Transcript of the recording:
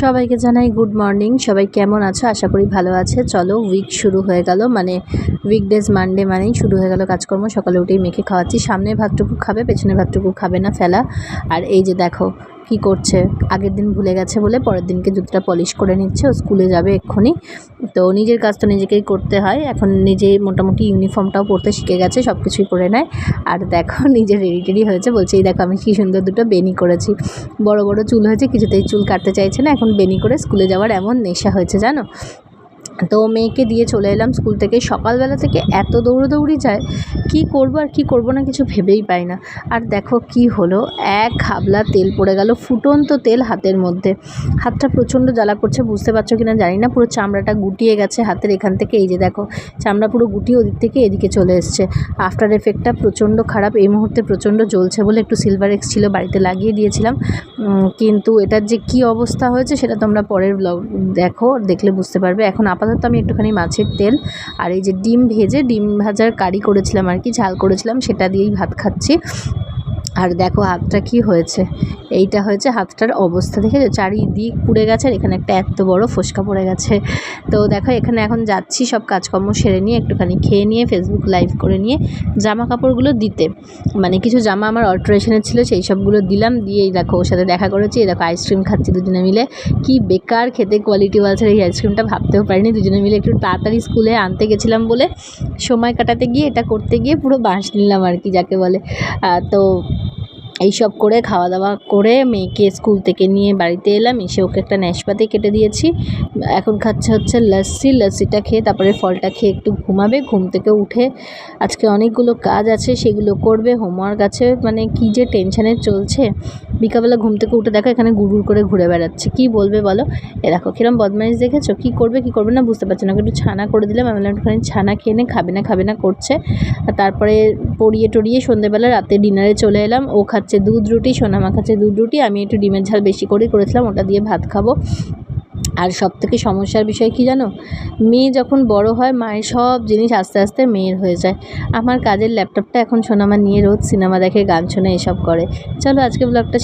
সবাইকে জানাই good morning সবাই কেমন আছো? আশা করি ভালো আছে। চলো উইক শুরু হয়ে গেল। মানে উইকডেজ মানডে মানেই শুরু হয়ে গেল কাজকর্ম। সকালে উঠেই মেখে খাওয়াচ্ছি। সামনের ভাতটুকু খাবে, পেছনে ভাতটুকু খাবে না, ফেলা। আর এই যে দেখো কি করছে? আগের দিন ভুলে গেছে বলে পরের দিনকে জুতোটা পলিশ করে নিচ্ছে, ও স্কুলে যাবে এক্ষুনি। তো নিজের কাজ তো নিজেকেই করতে হয়। এখন নিজে মোটামুটি ইউনিফর্মটাও পরতে শিখে গেছে সব কিছুই করে নেয়। আর দেখো নিজে রেডি টেডি হয়েছে, বলছে, এই দেখো, আমি কী সুন্দর দুটো বেনি করেছি। বড় বড় চুল হয়েছে, কিছুতেই চুল কাটতে চাইছে না। এখন বেনি করে স্কুলে যাওয়ার এমন নেশা হয়েছে, জানো? তো মেয়েকে দিয়ে চলে এলাম স্কুল থেকে। সকালবেলা থেকে এত দৌড়োদৌড়ি যায়, কি করব আর কি করব না কিছু ভেবেই পাই না। আর দেখো কি হলো, এক হাবলা তেল পড়ে গেল, ফুটন্ত তেল হাতের মধ্যে। হাতটা প্রচণ্ড জ্বালা করছে, বুঝতে পারছ কি না জানি না, পুরো চামড়াটা গুটিয়ে গেছে হাতের এখান থেকে। এই যে দেখো, চামড়া পুরো গুটিয়ে ওদিক থেকে এদিকে চলে এসছে। আফটার এফেক্টটা প্রচণ্ড খারাপ, এই মুহূর্তে প্রচণ্ড জ্বলছে বলে একটু সিলভার এক্স ছিল, বাড়িতে লাগিয়ে দিয়েছিলাম। কিন্তু এটার যে কি অবস্থা হয়েছে, সেটা তোমরা পরের ব্লগ দেখো, দেখলে বুঝতে পারবে। এখন আপাতত আপাতত আমি একটুখানি মাছের তেল আর এই যে ডিম ভেজে ডিম ভাজার কারি করেছিলাম আর কি, ঝাল করেছিলাম, সেটা দিয়েই ভাত খাচ্ছি। আর দেখো হাতটা কি হয়েছে। এইটা হয়েছে হাতটার অবস্থা দেখে চারিদিক পুড়ে গেছে আর এখানে একটা এত বড় ফোসকা পড়ে গেছে। তো দেখো এখানে এখন যাচ্ছি সব কাজকর্ম সেরে নিয়ে একটুখানি খেয়ে নিয়ে ফেসবুক লাইভ করে নিয়ে জামা কাপড়গুলো দিতে। মানে কিছু জামা আমার অল্টারেশনের ছিল সেই সবগুলো দিলাম, দিয়ে এই দেখো ওর সাথে দেখা করেছি, এই দেখো আইসক্রিম খাচ্ছি দুজনে মিলে। কি বেকার খেতে কোয়ালিটি বলছে, এই আইসক্রিমটা ভাবতেও পারিনি, দুজনে মিলে একটু তাড়াতাড়ি স্কুলে আনতে গেছিলাম বলে। সময় কাটাতে গিয়ে এটা করতে গিয়ে পুরো বাঁশ নিলাম আর কি যাকে বলে। তো এইসব করে খাওয়া দাওয়া করে মেয়েকে স্কুল থেকে নিয়ে বাড়িতে এলাম। এসে ওকে একটা ন্যাশপাতি কেটে দিয়েছি। এখন খাচ্ছে হচ্ছে লস্যি লস্যিটা খেয়ে তারপরে ফলটা খেয়ে একটু ঘুমাবে। ঘুম থেকে উঠে আজকে অনেকগুলো কাজ আছে, সেগুলো করবে হোমওয়ার্ক আছে। মানে কি যে টেনশানে চলছে। বিকালবেলা ঘুম থেকে উঠে দেখো এখানে গুড় করে ঘুরে বেড়াচ্ছে। কি বলবে বলো? এ দেখো কিরম বদমাইশ দেখেছ? কি করবে কি করবে না বুঝতে পারছি না। একটু ছানা করে দিলাম। আমি একটুখানি ছানা খেয়ে নে, খাবে না খাবে না, করছে। তারপরে পড়িয়ে টড়িয়ে সন্ধ্যেবেলা রাতে ডিনারে চলে এলাম। ও খাচ্ছে খাচ্ছে দুধ রুটি সোনামা খাচ্ছে দুধ রুটি। আমি একটু ডিমের ঝাল বেশি করে করেছিলাম, ওটা দিয়ে ভাত খাব। আর সব থেকে সমস্যার বিষয় কি জানো? মেয়ে যখন বড় হয়, মায়ের সব জিনিস আস্তে আস্তে মেয়ের হয়ে যায়। আমার কাজের ল্যাপটপটা এখন সোনামা নিয়ে রোজ সিনেমা দেখে, গান শোনে, এসব করে। চলো আজকে ব্লগটা